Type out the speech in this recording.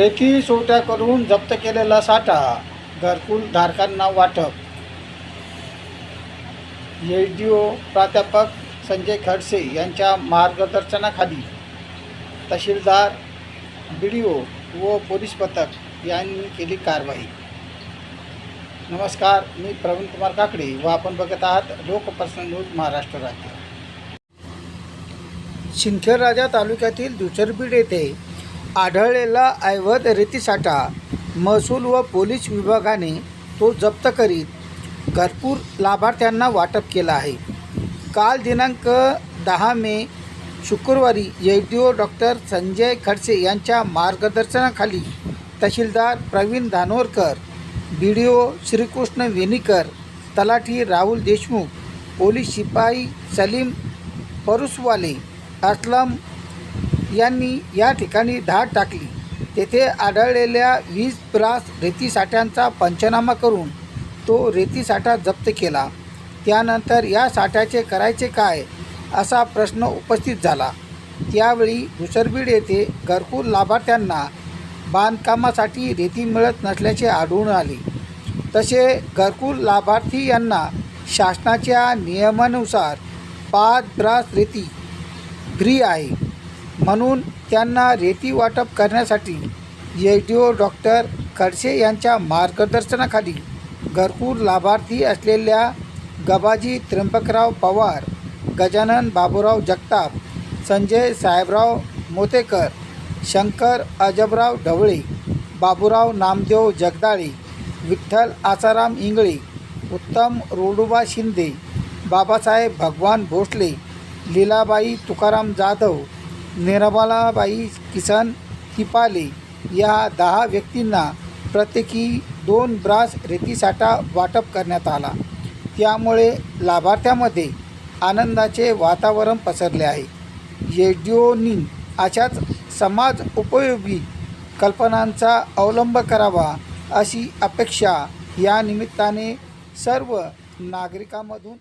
रेती चोरट्याकडून जप्त केलेला साठा घरकुल धारकांना वाटप. एच डी ओ प्राध्यापक संजय खडसे यांच्या मार्गदर्शनाखाली तहसीलदार बी डी ओ व पोलीस पथक यांनी केली कारवाई. नमस्कार मी प्रवीण कुमार काकडे व आपण बघत आहात लोकप्रश्न न्यूज महाराष्ट्र राज्य. शिंदखेडराजा तालुक्यातील दुसरबीड येथे आढळलेला ऐवध रेतीसाठा महसूल व पोलीस विभागाने तो जप्त करीत घरपूर लाभार्थ्यांना वाटप केला आहे. काल दिनांक दहा मे शुक्रवारी एडीओ ओ डॉक्टर संजय खडसे यांच्या मार्गदर्शनाखाली तहसीलदार Pravin Dhanorkar B D O Shrikrishna Venikar तलाठी राहुल देशमुख पोलीस शिपाई सलीम परुसवाले असलम यांनी या ठिकाणी धाड टाकली. तेथे आढळलेल्या वीस ब्रास रेतीसाठ्यांचा पंचनामा करून तो रेतीसाठा जप्त केला. त्यानंतर या साठ्याचे करायचे काय असा प्रश्न उपस्थित झाला. त्यावेळी भुसरबीड येथे घरकुल लाभार्थ्यांना बांधकामासाठी रेती मिळत नसल्याचे आढळून आले. तसे घरकुल लाभार्थी यांना शासनाच्या नियमानुसार पाच ब्रास रेती फ्री आहे. म्हणून त्यांना रेती वाटप करण्यासाठी H D O doctor Khadse यांच्या मार्गदर्शनाखाली घरकुल लाभार्थी असलेल्या गबाजी त्र्यंबकराव पवार गजानन बाबूराव जगताप संजय साहेबराव मोतेकर शंकर अजबराव ढवळे बाबूराव नामदेव जगदाळे विठ्ठल आसाराम इंगळे उत्तम रोडुबा शिंदे बाबासाहेब भगवान भोसले लीलाबाई तुकाराम जाधव निर्मलाबाई किसन किपाले या दहा व्यक्तींना प्रत्येकी दोन ब्रास रेतीसाठा वाटप करण्यात आला. त्यामुळे लाभार्थ्यामध्ये आनंदाचे वातावरण पसरले आहे. येडिओनी अशाच समाज उपयोगी कल्पनांचा अवलंब करावा अशी अपेक्षा या निमित्ताने सर्व नागरिकांमधून